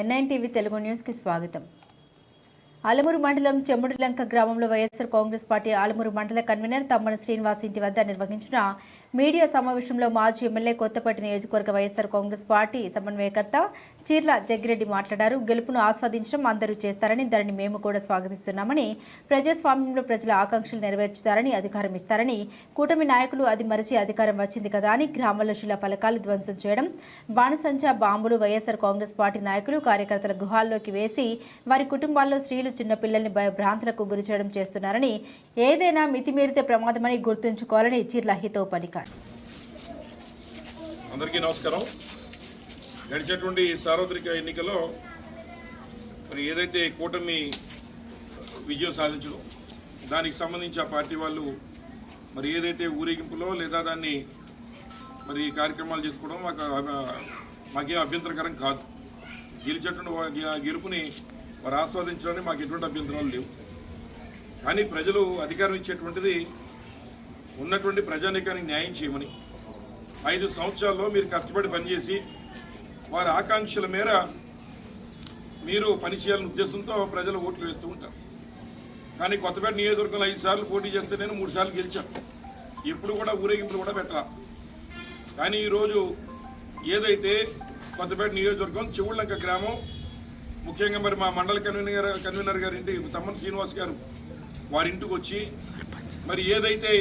NIN TV Telugu న్యూస్కి స్వాగతం. ఆలమూరు మండలం చెమ్ముడిలంక గ్రామంలో వైఎస్ఆర్ కాంగ్రెస్ పార్టీ ఆలమూరు మండల కన్వీనర్ తమ్మన శ్రీనివాస్ ఇంటి వద్ద నిర్వహించిన మీడియా సమావేశంలో మాజీ ఎమ్మెల్యే కొత్తపేట నియోజకవర్గ వైఎస్సార్ కాంగ్రెస్ పార్టీ సమన్వయకర్త చీర్ల జగ్గిరెడ్డి మాట్లాడారు. గెలుపును ఆస్వాదించడం అందరూ చేస్తారని దానిని మేము కూడా స్వాగతిస్తున్నామని ప్రజాస్వామ్యంలో ప్రజల ఆకాంక్షలు నెరవేర్చుతారని అధికారం ఇస్తారని కూటమి నాయకులు అది మరిచి అధికారం వచ్చింది కదా అని గ్రామాల్లో శిలా ఫలకాలు ధ్వంసం చేయడం బాణసంచా బాంబులు వైఎస్సార్ కాంగ్రెస్ పార్టీ నాయకులు కార్యకర్తల గృహాల్లోకి వేసి వారి కుటుంబాల్లో స్త్రీలు చిన్నపిల్లల్ని భయభ్రాంతులకు గురి చేయడం చేస్తున్నారని ఏదైనా మితిమీరితే ప్రమాదమని గుర్తుంచుకోవాలని చిర్ల హితో పలికారు. అందరికీ నమస్కారం. గడిచేటువంటి సార్వత్రిక ఎన్నికల్లో మరి ఏదైతే కూటమి విజయం సాధించడం దానికి సంబంధించి ఆ పార్టీ వాళ్ళు మరి ఏదైతే ఊరేగింపులో లేదా దాన్ని మరి కార్యక్రమాలు చేసుకోవడం మాకు మాకేం అభ్యంతరకరం కాదు. గెలిచేటువంటి గెలుపుని వారు ఆస్వాదించడానికి మాకు ఎటువంటి అభ్యంతరాలు లేవు. కానీ ప్రజలు అధికారం ఇచ్చేటువంటిది ఉన్నటువంటి ప్రజానీకానికి న్యాయం చేయమని ఐదు సంవత్సరాల్లో మీరు కష్టపడి పనిచేసి వారి ఆకాంక్షల మేర మీరు పనిచేయాలనే ఉద్దేశంతో ప్రజలు ఓట్లు వేస్తూ ఉంటారు. కానీ కొత్తపేట నియోజకవర్గంలో ఐదు సార్లు పోటీ చేస్తే నేను మూడు సార్లు గెలిచాను. ఎప్పుడు కూడా ఊరేగింపులు కూడా పెట్టాల. కానీ ఈరోజు ఏదైతే కొత్తపేట నియోజకవర్గం చెవుళ్ళంక గ్రామం ముఖ్యంగా మరి మా మండల కన్వీనర్ కన్వీనర్ గారి ఇంటి తమ్మన్ శ్రీనివాస్ గారు వారి ఇంటికి వచ్చి మరి ఏదైతే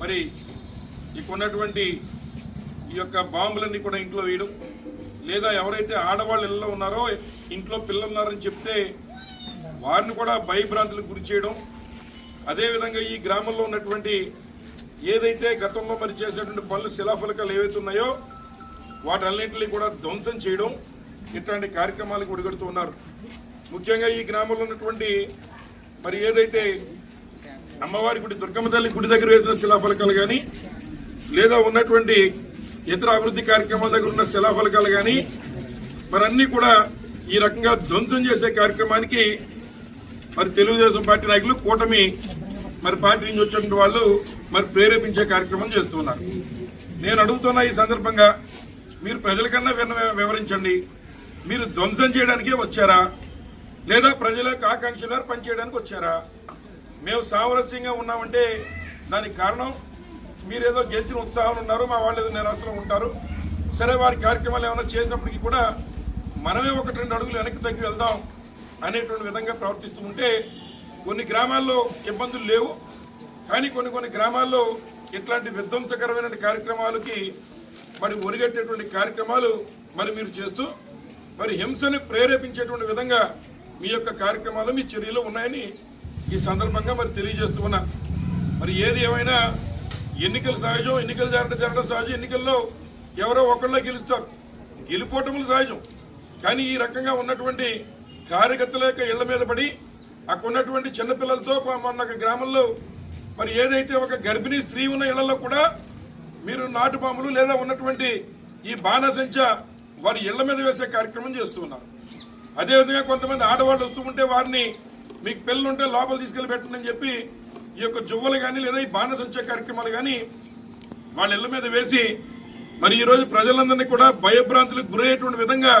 మరి ఇక్కడ ఉన్నటువంటి ఈ యొక్క బాంబులన్నీ కూడా ఇంట్లో వేయడం లేదా ఎవరైతే ఆడవాళ్ళు ఇళ్ళలో ఉన్నారో ఇంట్లో పిల్లలు ఉన్నారని చెప్తే వారిని కూడా భయభ్రాంతులకు గురి చేయడం అదేవిధంగా ఈ గ్రామంలో ఉన్నటువంటి ఏదైతే గతంలో మరి చేసినటువంటి పనులు శిలాఫలకాలు ఏవైతే ఉన్నాయో వాటన్నింటినీ కూడా ధ్వంసం చేయడం ఇట్లాంటి కార్యక్రమాలకు ఒడిగడుతూ ఉన్నారు. ముఖ్యంగా ఈ గ్రామంలో ఉన్నటువంటి మరి ఏదైతే అమ్మవారి గుడి దుర్గమ్మ తల్లి గుడి దగ్గర వేసిన శిలాఫలకాలు కానీ లేదా ఉన్నటువంటి ఇతర అభివృద్ధి కార్యక్రమాల దగ్గర ఉన్న శిలాఫలకాలు కానీ మరి కూడా ఈ రకంగా ధ్వంసం చేసే కార్యక్రమానికి మరి తెలుగుదేశం పార్టీ నాయకులు కూటమి మరి పార్టీ నుంచి వచ్చినటువంటి వాళ్ళు మరి ప్రేరేపించే కార్యక్రమం చేస్తున్నారు. నేను అడుగుతున్న ఈ సందర్భంగా మీరు ప్రజలకన్నా విన్న- వివరించండి. మీరు ధ్వంసం చేయడానికే వచ్చారా? లేదా ప్రజలకు ఆకాంక్షలు ఆకాంక్షల పనిచేయడానికి వచ్చారా? మేము సామరస్యంగా ఉన్నామంటే దానికి కారణం? మీరేదో గెలిచిన ఉత్సాహం ఉన్నారు మా వాళ్ళు ఏదో నిరాశలో ఉంటారు. సరే వారి కార్యక్రమాలు ఏమైనా చేసినప్పటికీ కూడా మనమే ఒకటి రెండు అడుగులు వెనక్కి తగ్గి వెళ్దాం అనేటువంటి విధంగా ప్రవర్తిస్తూ ఉంటే కొన్ని గ్రామాల్లో ఇబ్బందులు లేవు. కానీ కొన్ని కొన్ని గ్రామాల్లో ఇట్లాంటి విధ్వంసకరమైన కార్యక్రమాలకి మరి ఒరిగట్టేటువంటి కార్యక్రమాలు మరి మీరు చేస్తూ మరి హింసని ప్రేరేపించేటువంటి విధంగా మీ యొక్క కార్యక్రమాలు మీ చర్యలు ఉన్నాయని ఈ సందర్భంగా మరి తెలియజేస్తూ ఉన్నా. మరి ఏది ఏమైనా ఎన్నికలు సహజం ఎన్నికలు జరగడం జరగడం సహజం. ఎన్నికల్లో ఎవరో ఒకళ్ళే గెలుస్తారు. గెలిపోవటములు సహజం. కానీ ఈ రకంగా ఉన్నటువంటి కార్యకర్తల యొక్క ఇళ్ళ మీద పడి అక్కడ ఉన్నటువంటి చిన్నపిల్లలతో మొన్న గ్రామంలో మరి ఏదైతే ఒక గర్భిణీ స్త్రీ ఉన్న ఇళ్ళలో కూడా మీరు నాటు బాంబులు లేదా ఉన్నటువంటి ఈ బాణసంచ వారి ఇళ్ళ మీద వేసే కార్యక్రమం చేస్తూ ఉన్నారు. అదేవిధంగా కొంతమంది ఆడవాళ్ళు వస్తూ ఉంటే వారిని మీకు పిల్లలుంటే లోపల తీసుకెళ్ళి పెట్టండి చెప్పి ఈ యొక్క జువ్వలు కానీ లేదా ఈ వచ్చే కార్యక్రమాలు కానీ వాళ్ళ ఇళ్ళ మీద వేసి మరి ఈరోజు ప్రజలందరినీ కూడా భయభ్రాంతులకు గురయ్యేటువంటి విధంగా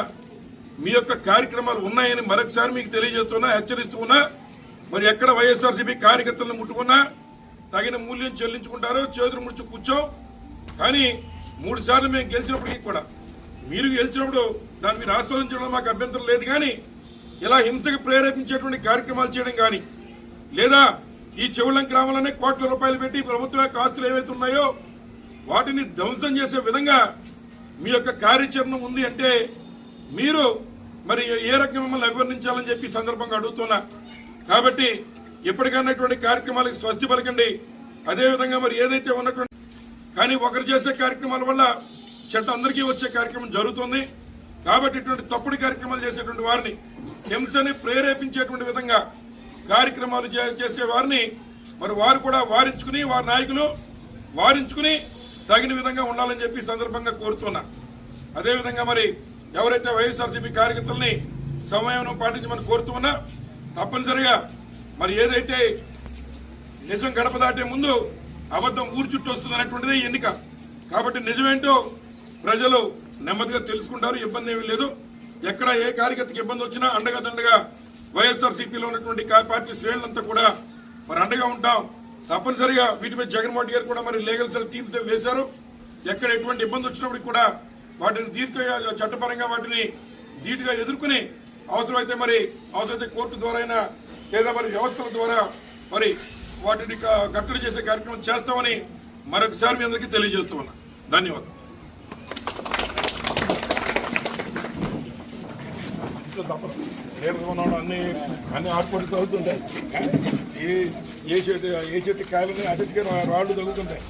మీ యొక్క కార్యక్రమాలు ఉన్నాయని మరొకసారి మీకు తెలియజేస్తున్నా హెచ్చరిస్తూ ఉన్నా. మరి ఎక్కడ వైఎస్ఆర్సీపీ కార్యకర్తలను ముట్టుకున్నా తగిన మూల్యం చెల్లించుకుంటారో చేతులు ముడిచి కూర్చోం. కానీ మూడు సార్లు మేము గెలిచినప్పటికీ కూడా మీరు గెలిచినప్పుడు దాన్ని మీరు ఆస్వాదించడం మాకు అభ్యంతరం లేదు కానీ ఇలా హింసకు ప్రేరేపించేటువంటి కార్యక్రమాలు చేయడం కానీ లేదా ఈ చెవులం గ్రామాలనే కోట్ల రూపాయలు పెట్టి ప్రభుత్వ యొక్క ఆస్తులు ఏవైతే ఉన్నాయో వాటిని ధ్వంసం చేసే విధంగా మీ యొక్క కార్యాచరణ ఉంది అంటే మీరు మరి ఏ రకంగా మిమ్మల్ని అభివర్ణించాలని చెప్పి సందర్భంగా అడుగుతున్నా. కాబట్టి ఇప్పటికన్నటువంటి కార్యక్రమాలకు స్వస్తి పలకండి. అదేవిధంగా మరి ఏదైతే ఉన్నటువంటి కానీ ఒకరు చేసే కార్యక్రమాల వల్ల చెట్ట అందరికీ వచ్చే కార్యక్రమం జరుగుతుంది. కాబట్టి ఇటువంటి తప్పుడు కార్యక్రమాలు చేసేటువంటి వారిని హింసని ప్రేరేపించేటువంటి విధంగా కార్యక్రమాలు చే- చేసే వారిని మరి వారు కూడా వారించుకుని వారి నాయకులు వారించుకుని తగిన విధంగా ఉండాలని చెప్పి సందర్భంగా కోరుతున్నా. అదేవిధంగా మరి ఎవరైతే వైఎస్ఆర్సీపీ కార్యకర్తల్ని సమయం పాటించమని కోరుతూ ఉన్నా తప్పనిసరిగా మరి ఏదైతే నిజం గడప దాటే ముందు అబద్ధం ఊరు చుట్టూ వస్తుంది అనేటువంటిది ఎన్నిక. కాబట్టి నిజమేంటో ప్రజలు నెమ్మదిగా తెలుసుకుంటారు ఇబ్బంది ఏమీ లేదు. ఎక్కడ ఏ కార్యకర్తకి ఇబ్బంది వచ్చినా అండగా దండగా వైఎస్ఆర్ సిపిలో ఉన్నటువంటి పార్టీ శ్రేణులంతా కూడా మరి అండగా ఉంటాం. తప్పనిసరిగా వీటిపై జగన్మోహన్ గారు కూడా మరి లీగల్ సెల్ టీమ్స్ వేశారు. ఎక్కడ ఎటువంటి ఇబ్బంది వచ్చినప్పటికి కూడా వాటిని దీర్ఘ చట్టపరంగా వాటిని ధీటుగా ఎదుర్కొని అవసరమైతే మరి అవసరమైతే కోర్టు ద్వారా అయినా లేదా మరి వ్యవస్థల ద్వారా మరి వాటిని కట్టడి చేసే కార్యక్రమం చేస్తామని మరొకసారి మీ అందరికీ తెలియజేస్తూ ఉన్నా. ధన్యవాదాలు. నేర్చుకున్నాడు అన్ని అన్ని హాస్పిటల్స్ తగ్గుతుంటాయి ఏ ఏ చెట్టు ఏ చెట్టు కాయలని ఆ రాళ్ళు తగ్గుతుంటాయి